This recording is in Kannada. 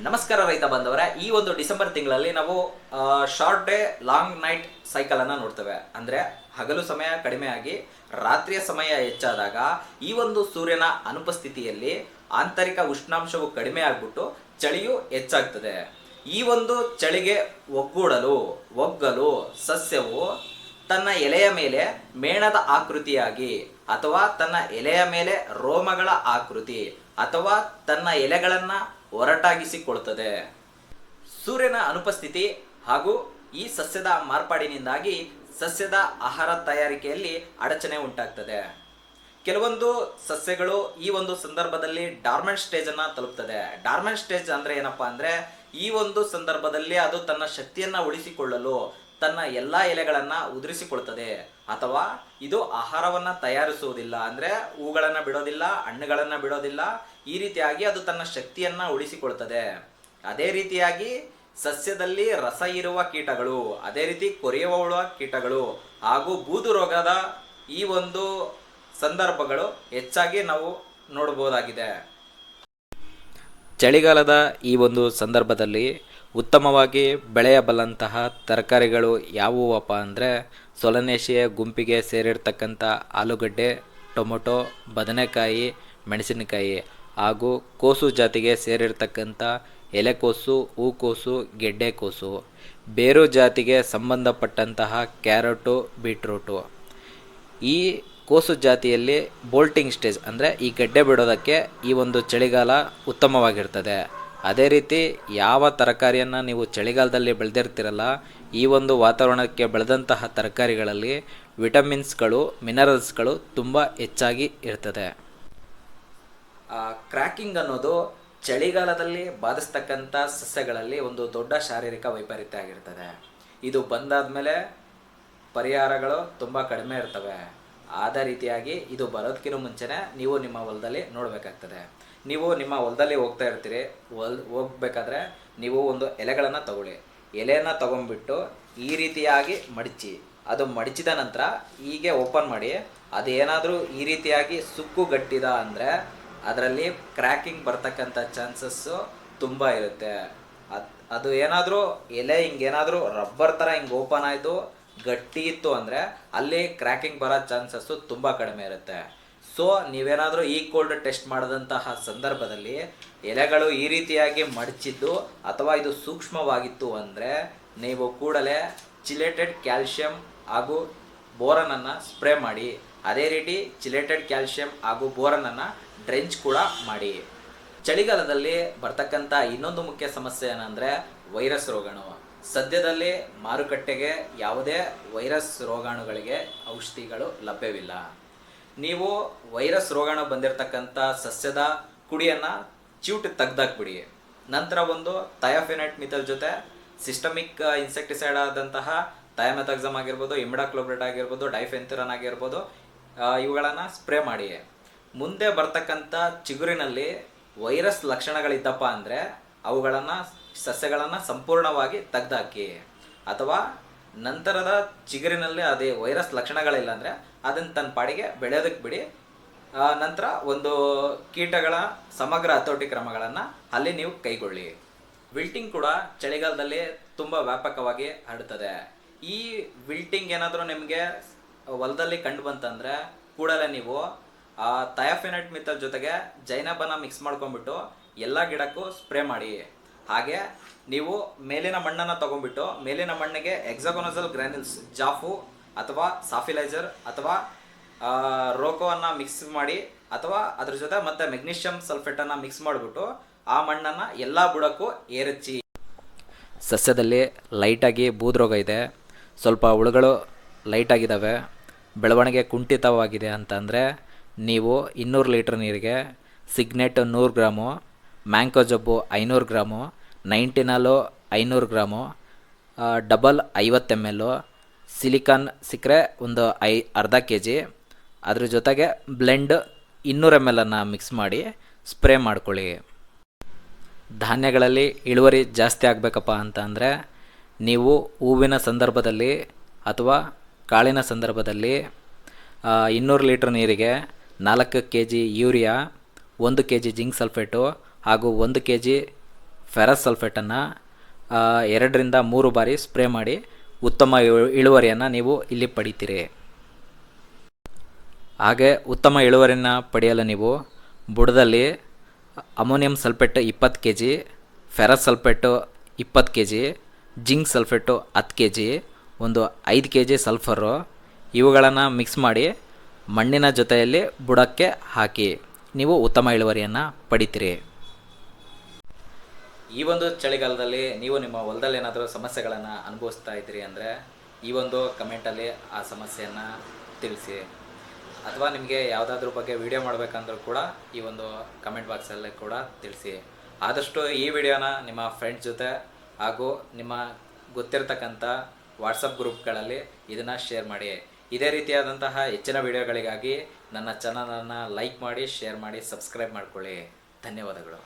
ನಮಸ್ಕಾರ ರೈತ ಬಂದವರ ಈ ಒಂದು ಡಿಸೆಂಬರ್ ತಿಂಗಳಲ್ಲಿ ನಾವು short day long night cycle ಅನ್ನ ನೋಡ್ತೇವೆ. ಅಂದ್ರೆ ಹಗಲು ಸಮಯ ಕಡಿಮೆ ಆಗಿ ರಾತ್ರಿಯ ಸಮಯ ಹೆಚ್ಚಾದಾಗ ಈ ಒಂದು ಸೂರ್ಯನ ಅನುಪಸ್ಥಿತಿಯಲ್ಲಿ ಆಂತರಿಕ ಉಷ್ಣಾಂಶವು ಕಡಿಮೆ ಆಗ್ಬಿಟ್ಟು ಚಳಿಯು ಹೆಚ್ಚಾಗ್ತದೆ. ಈ ಒಂದು ಚಳಿಗೆ ಒಗ್ಗೂಡಲು, ಒಗ್ಗಲು ಸಸ್ಯವು ತನ್ನ ಎಲೆಯ ಮೇಲೆ ಮೇಣದ ಆಕೃತಿಯಾಗಿ ಅಥವಾ ತನ್ನ ಎಲೆಯ ಮೇಲೆ ರೋಮಗಳ ಆಕೃತಿ ಅಥವಾ ತನ್ನ ಎಲೆಗಳನ್ನ ಒರಟಾಗಿಸಿಕೊಳ್ತದೆ ಸೂರ್ಯನ ಅನುಪಸ್ಥಿತಿ ಹಾಗೂ ಈ ಸಸ್ಯದ ಮಾರ್ಪಾಡಿನಿಂದಾಗಿ ಸಸ್ಯದ ಆಹಾರ ತಯಾರಿಕೆಯಲ್ಲಿ ಅಡಚಣೆ ಉಂಟಾಗ್ತದೆ. ಕೆಲವೊಂದು ಸಸ್ಯಗಳು ಈ ಒಂದು ಸಂದರ್ಭದಲ್ಲಿ ಡಾರ್ಮೆಂಟ್ ಸ್ಟೇಜ್ ಅನ್ನ ತಲುಪ್ತದೆ. ಡಾರ್ಮೆಂಟ್ ಸ್ಟೇಜ್ ಅಂದ್ರೆ ಏನಪ್ಪಾ ಅಂದ್ರೆ ಈ ಒಂದು ಸಂದರ್ಭದಲ್ಲಿ ಅದು ತನ್ನ ಶಕ್ತಿಯನ್ನ ಉಳಿಸಿಕೊಳ್ಳಲು ತನ್ನ ಎಲ್ಲ ಎಲೆಗಳನ್ನು ಉದುರಿಸಿಕೊಳ್ತದೆ. ಅಥವಾ ಇದು ಆಹಾರವನ್ನ ತಯಾರಿಸುವುದಿಲ್ಲ ಅಂದ್ರೆ ಹೂಗಳನ್ನು ಬಿಡೋದಿಲ್ಲ, ಹಣ್ಣುಗಳನ್ನು ಬಿಡೋದಿಲ್ಲ. ಈ ರೀತಿಯಾಗಿ ಅದು ತನ್ನ ಶಕ್ತಿಯನ್ನ ಉಳಿಸಿಕೊಳ್ತದೆ. ಅದೇ ರೀತಿಯಾಗಿ ಸಸ್ಯದಲ್ಲಿ ರಸ ಇರುವ ಕೀಟಗಳು, ಅದೇ ರೀತಿ ಕೊರೆಯುವ ಕೀಟಗಳು ಹಾಗೂ ಬೂದು ರೋಗದ ಈ ಒಂದು ಸಂದರ್ಭಗಳು ಹೆಚ್ಚಾಗಿ ನಾವು ನೋಡಬಹುದಾಗಿದೆ ಚಳಿಗಾಲದ ಈ ಒಂದು ಸಂದರ್ಭದಲ್ಲಿ ಉತ್ತಮವಾಗಿ ಬೆಳೆಯಬಲ್ಲಂತಹ ತರಕಾರಿಗಳು ಯಾವುವಪ್ಪ ಅಂದರೆ ಸೊಲನೇಶಿಯ ಗುಂಪಿಗೆ ಸೇರಿರ್ತಕ್ಕಂಥ ಆಲೂಗಡ್ಡೆ, ಟೊಮೊಟೊ, ಬದನೆಕಾಯಿ, ಮೆಣಸಿನಕಾಯಿ ಹಾಗೂ ಕೋಸು ಜಾತಿಗೆ ಸೇರಿರ್ತಕ್ಕಂಥ ಎಲೆಕೋಸು, ಹೂಕೋಸು, ಗೆಡ್ಡೆಕೋಸು. ಬೇರು ಜಾತಿಗೆ ಸಂಬಂಧಪಟ್ಟಂತಹ ಕ್ಯಾರೆಟು, ಬೀಟ್ರೂಟು. ಈ ಕೋಸು ಜಾತಿಯಲ್ಲಿ ಬೋಲ್ಟಿಂಗ್ ಸ್ಟೇಜ್ ಅಂದರೆ ಈ ಗಡ್ಡೆ ಬಿಡೋದಕ್ಕೆ ಈ ಒಂದು ಚಳಿಗಾಲ ಉತ್ತಮವಾಗಿರ್ತದೆ. ಅದೇ ರೀತಿ ಯಾವ ತರಕಾರಿಯನ್ನು ನೀವು ಚಳಿಗಾಲದಲ್ಲಿ ಬೆಳೆದಿರ್ತೀರಲ್ಲ, ಈ ಒಂದು ವಾತಾವರಣಕ್ಕೆ ಬೆಳೆದಂತಹ ತರಕಾರಿಗಳಲ್ಲಿ ವಿಟಮಿನ್ಸ್ಗಳು, ಮಿನರಲ್ಸ್ಗಳು ತುಂಬ ಹೆಚ್ಚಾಗಿ ಇರ್ತದೆ. ಕ್ರ್ಯಾಕಿಂಗ್ ಅನ್ನೋದು ಚಳಿಗಾಲದಲ್ಲಿ ಬಾಧಿಸ್ತಕ್ಕಂಥ ಸಸ್ಯಗಳಲ್ಲಿ ಒಂದು ದೊಡ್ಡ ಶಾರೀರಿಕ ವೈಪರೀತ್ಯ ಆಗಿರ್ತದೆ. ಇದು ಬಂದಾದ ಮೇಲೆ ಪರಿಹಾರಗಳು ತುಂಬ ಕಡಿಮೆ ಇರ್ತವೆ. ಆದ ರೀತಿಯಾಗಿ ಇದು ಬರೋದಕ್ಕಿಂತ ಮುಂಚೆನೇ ನೀವು ನಿಮ್ಮ ಹೊಲದಲ್ಲಿ ನೋಡಬೇಕಾಗ್ತದೆ. ನೀವು ನಿಮ್ಮ ಹೊಲದಲ್ಲಿ ಹೋಗ್ತಾ ಇರ್ತೀರಿ, ಹೊಲ್ ಹೋಗ್ಬೇಕಾದ್ರೆ ನೀವು ಒಂದು ಎಲೆಗಳನ್ನು ತಗೊಳ್ಳಿ. ಎಲೆಯನ್ನು ತಗೊಂಡ್ಬಿಟ್ಟು ಈ ರೀತಿಯಾಗಿ ಮಡಚಿ, ಅದು ಮಡಚಿದ ನಂತರ ಹೀಗೆ ಓಪನ್ ಮಾಡಿ, ಅದೇನಾದರೂ ಈ ರೀತಿಯಾಗಿ ಸುಕ್ಕು ಗಟ್ಟಿದ ಅಂದರೆ ಅದರಲ್ಲಿ ಕ್ರ್ಯಾಕಿಂಗ್ ಬರ್ತಕ್ಕಂಥ ಚಾನ್ಸಸ್ಸು ತುಂಬ ಇರುತ್ತೆ. ಅದ್, ಅದು ಏನಾದರೂ ಎಲೆ ಹಿಂಗೇನಾದರೂ ರಬ್ಬರ್ ಥರ ಹಿಂಗೆ ಓಪನ್ ಆಯಿತು, ಗಟ್ಟಿ ಇತ್ತು ಅಂದರೆ ಅಲ್ಲಿ ಕ್ರ್ಯಾಕಿಂಗ್ ಬರೋ ಚಾನ್ಸಸ್ಸು ತುಂಬ ಕಡಿಮೆ ಇರುತ್ತೆ. ಸೊ ನೀವೇನಾದರೂ ಈ ಕೋಲ್ಡ್ ಟೆಸ್ಟ್ ಮಾಡಿದಂತಹ ಸಂದರ್ಭದಲ್ಲಿ ಎಲೆಗಳು ಈ ರೀತಿಯಾಗಿ ಮಡಚಿದ್ದು ಅಥವಾ ಇದು ಸೂಕ್ಷ್ಮವಾಗಿತ್ತು ಅಂದರೆ ನೀವು ಕೂಡಲೇ ಚಿಲೇಟೆಡ್ ಕ್ಯಾಲ್ಶಿಯಂ ಹಾಗೂ ಬೋರನನ್ನು ಸ್ಪ್ರೇ ಮಾಡಿ. ಅದೇ ರೀತಿ ಚಿಲೇಟೆಡ್ ಕ್ಯಾಲ್ಶಿಯಂ ಹಾಗೂ ಬೋರನನ್ನು ಡ್ರೆಂಚ್ ಕೂಡ ಮಾಡಿ. ಚಳಿಗಾಲದಲ್ಲಿ ಬರ್ತಕ್ಕಂಥ ಇನ್ನೊಂದು ಮುಖ್ಯ ಸಮಸ್ಯೆ ಏನಂದರೆ ವೈರಸ್ ರೋಗಾಣು. ಸದ್ಯದಲ್ಲಿ ಮಾರುಕಟ್ಟೆಗೆ ಯಾವುದೇ ವೈರಸ್ ರೋಗಾಣುಗಳಿಗೆ ಔಷಧಿಗಳು ಲಭ್ಯವಿಲ್ಲ. ನೀವು ವೈರಸ್ ರೋಗಾಣು ಬಂದಿರತಕ್ಕಂಥ ಸಸ್ಯದ ಕುಡಿಯನ್ನು ಚಿವುಟ್ ತೆಗ್ದಾಕ್ಬಿಡಿ. ನಂತರ ಒಂದು ಥಯಾಫಿನೈಟ್ ಮಿಥಲ್ ಜೊತೆ ಸಿಸ್ಟಮಿಕ್ ಇನ್ಸೆಕ್ಟಿಸೈಡ್ ಆದಂತಹ ಥಯಾಮೆಥಾಕ್ಸಮ್ ಆಗಿರ್ಬೋದು ಇಮಿಡಾಕ್ಲೋಬ್ರೇಟ್ ಆಗಿರ್ಬೋದು, ಡೈಫೆಂಥಿರನ್ ಆಗಿರ್ಬೋದು ಇವುಗಳನ್ನು ಸ್ಪ್ರೇ ಮಾಡಿ. ಮುಂದೆ ಬರ್ತಕ್ಕಂಥ ಚಿಗುರಿನಲ್ಲಿ ವೈರಸ್ ಲಕ್ಷಣಗಳಿದ್ದಪ್ಪ ಅಂದರೆ ಅವುಗಳನ್ನು, ಸಸ್ಯಗಳನ್ನು ಸಂಪೂರ್ಣವಾಗಿ ತೆಗ್ದಾಕಿ. ಅಥವಾ ನಂತರದ ಚಿಗುರಿನಲ್ಲಿ ಅದೇ ವೈರಸ್ ಲಕ್ಷಣಗಳಿಲ್ಲ ಅಂದರೆ ಅದನ್ನು ತನ್ನ ಪಾಡಿಗೆ ಬೆಳೆಯೋದಕ್ಕೆ ಬಿಡಿ. ನಂತರ ಒಂದು ಕೀಟಗಳ ಸಮಗ್ರ ಹತೋಟಿ ಕ್ರಮಗಳನ್ನು ಅಲ್ಲಿ ನೀವು ಕೈಗೊಳ್ಳಿ. ವಿಲ್ಟಿಂಗ್ ಕೂಡ ಚಳಿಗಾಲದಲ್ಲಿ ತುಂಬ ವ್ಯಾಪಕವಾಗಿ ಹರಡ್ತದೆ. ಈ ವಿಲ್ಟಿಂಗ್ ಏನಾದರೂ ನಿಮಗೆ ಹೊಲದಲ್ಲಿ ಕಂಡು ಬಂತಂದರೆ ಕೂಡಲೇ ನೀವು ಥಯಾಫಿನೈಟ್ ಮಿತ್ತಲ್ ಜೊತೆಗೆ ಜೈನಬನ ಮಿಕ್ಸ್ ಮಾಡ್ಕೊಂಡ್ಬಿಟ್ಟು ಎಲ್ಲ ಗಿಡಕ್ಕೂ ಸ್ಪ್ರೇ ಮಾಡಿ. ಹಾಗೆ ನೀವು ಮೇಲಿನ ಮಣ್ಣನ್ನು ತಗೊಂಡ್ಬಿಟ್ಟು ಮೇಲಿನ ಮಣ್ಣಿಗೆ ಎಕ್ಸಾಗೊನಸಲ್ ಗ್ರ್ಯಾನ್ಯೂಲ್ಸ್ ಜಾಫು ಅಥವಾ ಸಾಫಿಲೈಸರ್ ಅಥವಾ ರೋಕೋವನ್ನು ಮಿಕ್ಸ್ ಮಾಡಿ ಅಥವಾ ಅದ್ರ ಜೊತೆ ಮತ್ತೆ ಮೆಗ್ನೀಷಿಯಂ ಸಲ್ಫೇಟನ್ನು ಮಿಕ್ಸ್ ಮಾಡಿಬಿಟ್ಟು ಆ ಮಣ್ಣನ್ನು ಎಲ್ಲ ಬುಡಕ್ಕೂ ಏರಚ್ಚಿ. ಸಸ್ಯದಲ್ಲಿ ಲೈಟಾಗಿ ಬೂದ್ರೋಗ ಇದೆ. ಸ್ವಲ್ಪ ಹುಳುಗಳು ಲೈಟಾಗಿದ್ದಾವೆ ಬೆಳವಣಿಗೆ ಕುಂಠಿತವಾಗಿದೆ ಅಂತಂದರೆ ನೀವು ಇನ್ನೂರು ಲೀಟ್ರ್ ನೀರಿಗೆ ಸಿಗ್ನೆಟ್ ನೂರು ಗ್ರಾಮು ಮ್ಯಾಂಕೋ ಜಬ್ಬು ಐನೂರು ಗ್ರಾಮು ನೈಂಟಿನಾಲು ಐನೂರು ಗ್ರಾಮು ಡಬಲ್ ಐವತ್ತು ಎಂ ಎಲ್ಲು ಸಿಲಿಕಾನ್ ಸಿಕ್ಕರೆ ಒಂದು ಐ, ಅರ್ಧ ಕೆ ಜಿ ಅದ್ರ ಜೊತೆಗೆ ಬ್ಲೆಂಡ್ ಇನ್ನೂರು ಎಂ ಎಲ್ಲನ್ನು ಮಿಕ್ಸ್ ಮಾಡಿ ಸ್ಪ್ರೇ ಮಾಡ್ಕೊಳ್ಳಿ. ಧಾನ್ಯಗಳಲ್ಲಿ ಇಳುವರಿ ಜಾಸ್ತಿ ಆಗಬೇಕಪ್ಪ ಅಂತ ಅಂದರೆ ನೀವು ಹೂವಿನ ಸಂದರ್ಭದಲ್ಲಿ ಅಥವಾ ಕಾಳಿನ ಸಂದರ್ಭದಲ್ಲಿ ಇನ್ನೂರು ಲೀಟ್ರ್ ನೀರಿಗೆ ನಾಲ್ಕು ಕೆ ಜಿ ಯೂರಿಯಾ, ಒಂದು ಕೆ ಜಿ ಜಿಂಕ್ ಸಲ್ಫೇಟು ಹಾಗೂ ಒಂದು ಕೆ ಜಿ ಫೆರಸ್ ಸಲ್ಫೇಟನ್ನು ಎರಡರಿಂದ ಮೂರು ಬಾರಿ ಸ್ಪ್ರೇ ಮಾಡಿ ಉತ್ತಮ ಇಳು- ಇಳುವರಿಯನ್ನು ನೀವು ಇಲ್ಲಿ ಪಡಿತೀರಿ. ಹಾಗೆ ಉತ್ತಮ ಇಳುವರಿಯನ್ನು ಪಡೆಯಲು ನೀವು ಬುಡದಲ್ಲಿ ಅಮೋನಿಯಂ ಸಲ್ಫೇಟ್ ಇಪ್ಪತ್ತು ಕೆ ಜಿ ಫೆರಸ್ ಸಲ್ಫೇಟು ಇಪ್ಪತ್ತು ಕೆ ಜಿ ಜಿಂಕ್ ಸಲ್ಫೇಟು ಹತ್ತು ಕೆ ಜಿ ಒಂದು ಐದು ಕೆ ಜಿ ಸಲ್ಫರು ಇವುಗಳನ್ನು ಮಿಕ್ಸ್ ಮಾಡಿ ಮಣ್ಣಿನ ಜೊತೆಯಲ್ಲಿ ಬುಡಕ್ಕೆ ಹಾಕಿ ನೀವು ಉತ್ತಮ ಇಳುವರಿಯನ್ನು ಪಡಿತೀರಿ. ಈ ಒಂದು ಚಳಿಗಾಲದಲ್ಲಿ ನೀವು ನಿಮ್ಮ ಹೊಲದಲ್ಲಿ ಏನಾದರೂ ಸಮಸ್ಯೆಗಳನ್ನು ಅನುಭವಿಸ್ತಾ ಇದ್ದೀರಿ ಅಂದರೆ ಈ ಒಂದು ಕಮೆಂಟಲ್ಲಿ ಆ ಸಮಸ್ಯೆಯನ್ನು ತಿಳಿಸಿ. ಅಥವಾ ನಿಮಗೆ ಯಾವುದಾದ್ರ ಬಗ್ಗೆ ವಿಡಿಯೋ ಮಾಡಬೇಕಂದ್ರೂ ಕೂಡ ಈ ಒಂದು ಕಮೆಂಟ್ ಬಾಕ್ಸಲ್ಲಿ ಕೂಡ ತಿಳಿಸಿ. ಆದಷ್ಟು ಈ ವಿಡಿಯೋನ ನಿಮ್ಮ ಫ್ರೆಂಡ್ಸ್ ಜೊತೆ ಹಾಗೂ ನಿಮ್ಮ ಗೊತ್ತಿರತಕ್ಕಂಥ ವಾಟ್ಸಪ್ ಗ್ರೂಪ್ಗಳಲ್ಲಿ ಇದನ್ನು ಶೇರ್ ಮಾಡಿ. ಇದೇ ರೀತಿಯಾದಂತಹ ಹೆಚ್ಚಿನ ವಿಡಿಯೋಗಳಿಗಾಗಿ ನನ್ನ ಚಾನಲನ್ನು ಲೈಕ್ ಮಾಡಿ ಶೇರ್ ಮಾಡಿ ಸಬ್ಸ್ಕ್ರೈಬ್ ಮಾಡಿಕೊಳ್ಳಿ. ಧನ್ಯವಾದಗಳು.